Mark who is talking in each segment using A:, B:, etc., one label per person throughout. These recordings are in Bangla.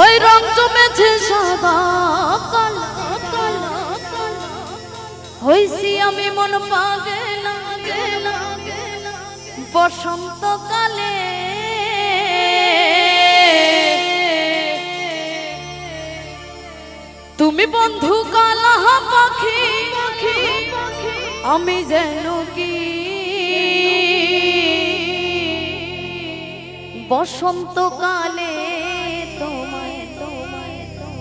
A: ওই রং জমেছে সাদা কালো আমি মন পাগেল বসন্তকালে তুমি বন্ধু কালা পাখি, আমি যেন কি? বসন্তকালে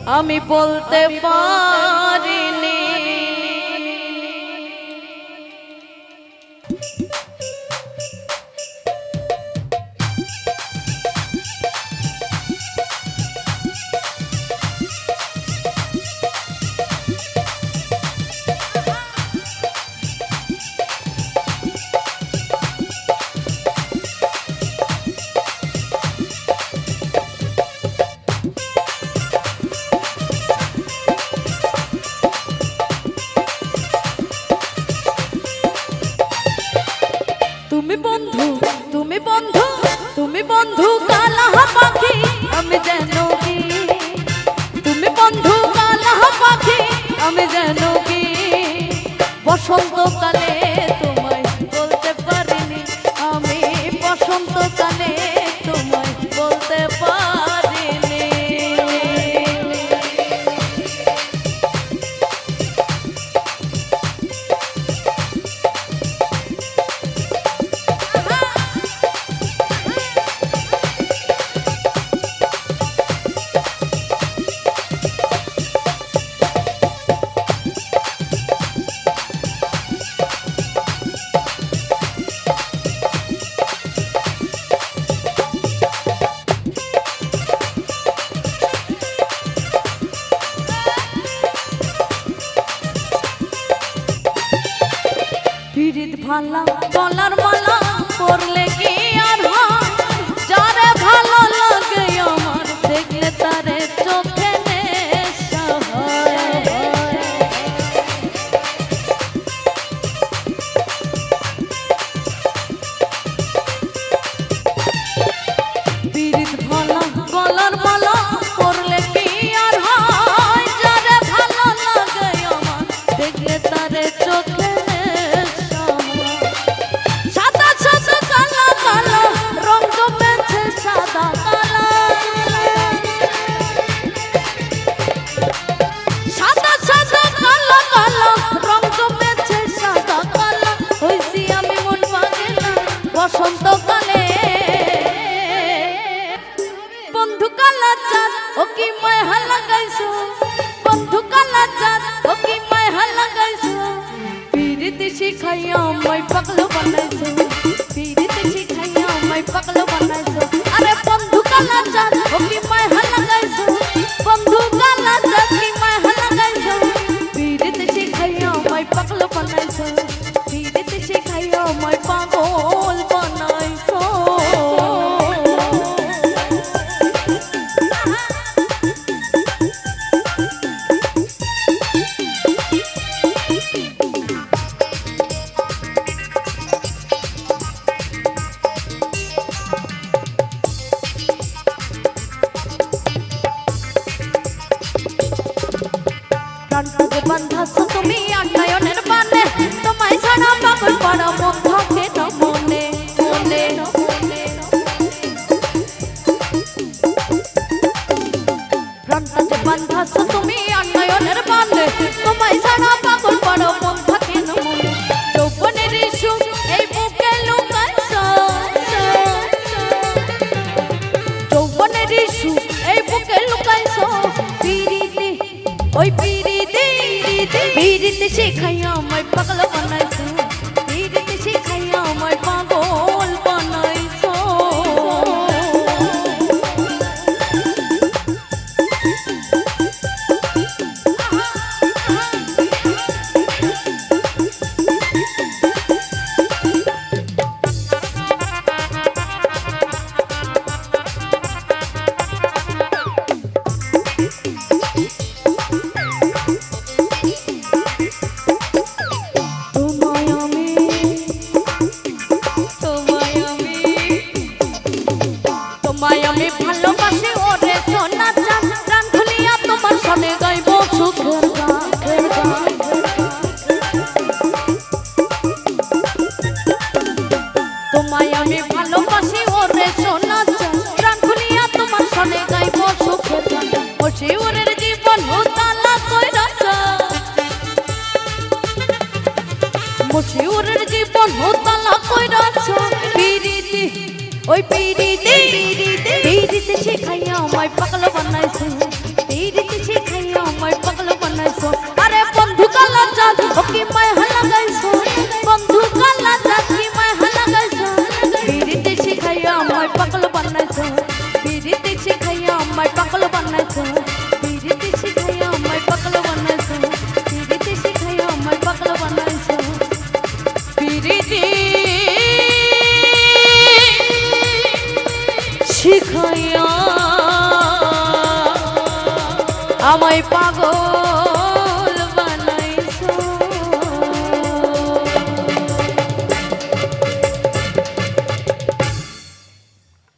A: আমি বলতে পারিনি তুমি বন্ধু তুমি বন্ধু তুমি বন্ধু কালা পাখি, আমি যেন কি? তুমি বন্ধু কালা পাখি, আমি যেন কি? বসন্তকালে ভালা গলার বন্ধু কালা চাঁদ, ও কি মায় হালা গাইছো বন্ধু কালা চাঁদ, ও কি মায় হালা গাইছো পীড়িত শিখাইয়া মাই পাগল বানাইছো। পীড়িত শিখাইয়া মাই পাগল বানাইছো। আরে বন্ধু কালা চাঁদ, ও কি মায় হালা গাইছো বন্ধু কালা চাঁদ, কি মায় হালা গাইছো পীড়িত শিখাইয়া মাই পাগল বানাইছো। পীড়িত শিখাইয়া মাই পাগল প্রাণটাকে বান্ধাছ তুমি আন্নায়নের বানে তোমায় ছাড়া মন থাকে তুমি আন্নায়নের বানে তোমায় ছাড়া পাগল এই বুকে লুকাইছ যৌবনের এই বুকে পিরিতে ওই শেখাইয়া আমায়। ওই পিড়িতে পিড়িতে শেখাইয়া আমায় পাগল বানাইছো। a mãe pagou.